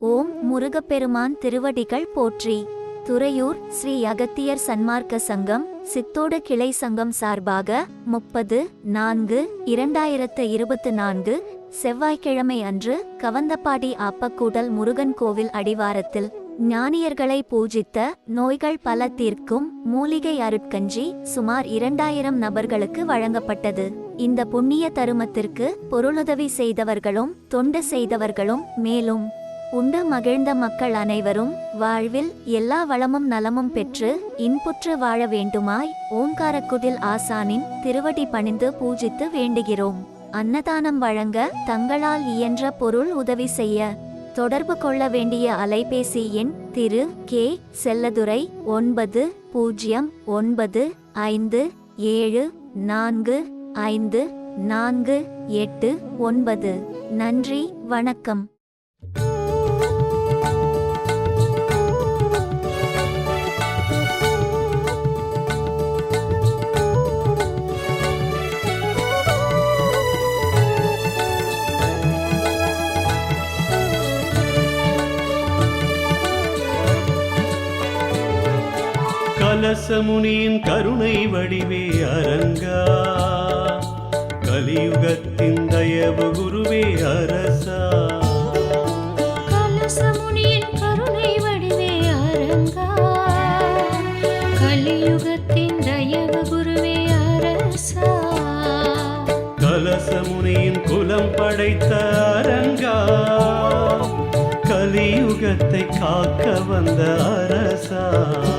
ஓம் முருகப்பெருமான் திருவடிகள் போற்றி. துறையூர் ஸ்ரீ அகத்தியர் சன்மார்க்க சங்கம் சித்தோடு கிளை சங்கம் சார்பாக முப்பது நான்கு இரண்டாயிரத்து இருபத்து நான்கு செவ்வாய்க்கிழமை அன்று கவந்தப்பாடி ஆப்பக்கூடல் முருகன் கோவில் அடிவாரத்தில் ஞானியர்களை பூஜித்த நோய்கள் பல தீர்க்கும் மூலிகை அருட்கஞ்சி சுமார் இரண்டாயிரம் நபர்களுக்கு வழங்கப்பட்டது. இந்த புண்ணிய தருமத்திற்கு பொருளுதவி செய்தவர்களும் தொண்டு செய்தவர்களும் மேலும் உண்டு மகிழ்ந்த மக்கள் அனைவரும் வாழ்வில் எல்லா வளமும் நலமும் பெற்று இன்புற்று வாழ வேண்டுமாய் ஓங்காரக்குதில் ஆசானின் திருவடி பணிந்து பூஜித்து வேண்டுகிறோம். அன்னதானம் வழங்க தங்களால் இயன்ற பொருள் உதவி செய்ய தொடர்பு கொள்ள வேண்டிய அலைபேசி எண் திரு கே செல்லதுரை ஒன்பது பூஜ்ஜியம் ஒன்பது ஐந்து ஏழு நான்கு ஐந்து நான்கு எட்டு ஒன்பது. நன்றி வணக்கம். கலசமுனியின் கருணை வடிவே அரங்கா. கலியுகத்தின் தயவு குருவே அரசா. கலசமுனியின் கருணை வடிவே அரங்கா. கலியுகத்தின் தயவு குருவே அரசா. கலசமுனியின் குலம் படைத்த அரங்கா. கலியுகத்தை காக்க வந்த அரசா.